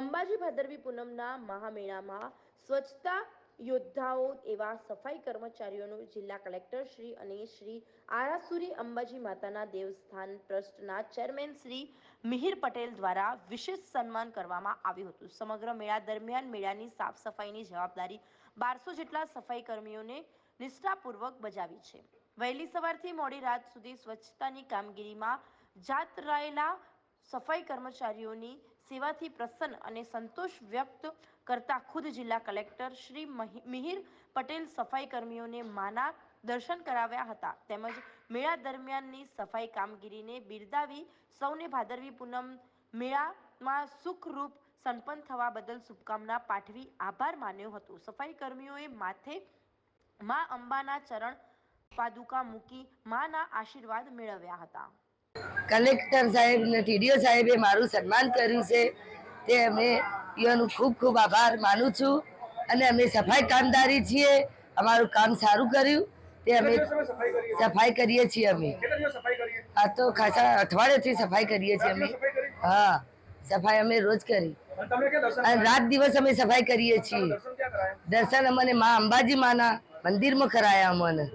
અંબાજી ભાદરવી પૂનમના મહામેળામાં સ્વચ્છતા યોદ્ધાઓ એવા સફાઈ કર્મચારીઓનું જિલ્લા કલેક્ટર શ્રી અને શ્રી આરાસુરી અંબાજી માતાના દેવસ્થાન ટ્રસ્ટના ચેરમેન શ્રી મિહિર પટેલ દ્વારા વિશેષ સન્માન કરવામાં આવ્યું હતું. સમગ્ર મેળા દરમિયાન મેળાની સાફ સફાઈની જવાબદારી બારસો જેટલા સફાઈ કર્મીઓને નિષ્ઠાપૂર્વક બજાવી છે. વહેલી સવારથી મોડી રાત સુધી સ્વચ્છતાની કામગીરીમાં જાત રહેલા સફાઈ કર્મચારીઓની સેવાથી પ્રસન્ન અને સંતોષ વ્યક્ત કરતા ખુદ જિલ્લા કલેક્ટર શ્રી મિહિર પટેલ સફાઈ કર્મીઓને માના દર્શન કરાવ્યા હતા. તેમજ મેળા દરમિયાનની સફાઈ કામગીરીને બિરદાવી સૌને ભાદરવી પૂનમ મેળામાં સુખરૂપ સંપન્ન થવા બદલ શુભકામના પાઠવી આભાર માન્યો હતો. સફાઈ કર્મીઓએ માથે મા અંબાના ચરણ પાદુકા મૂકી માના આશીર્વાદ મેળવ્યા હતા. કલેક્ટર સાહેબ ને ટીડીઓ સાહેબે મારું સન્માન કર્યું છે. તે અમે ઈઓનો ખૂબ ખૂબ આભાર માનું છું અને અમે સફાઈ કામદારી છીએ. અમારું કામ સારું કર્યું. તે અમે સફાઈ કરીએ? છીએ અમે. આ તો ખાસા અઠવાડિયેથી સફાઈ કરીએ છીએ અમે. હા સફાઈ અમે રોજ કરી. અને રાત દિવસ અમે સફાઈ કરીએ છીએ. દર્શન અમને મા અંબાજી માના મંદિરમાં કરાયા અમને.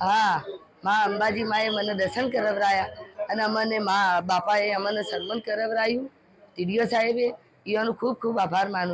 હા. મા અંબાજી માએ મને દર્શન કરાવરાયા અને અમને મા બાપાએ અમને સન્માન કરાવરાયું. ટીડીઓ સાહેબે એનો ખૂબ ખૂબ આભાર માનું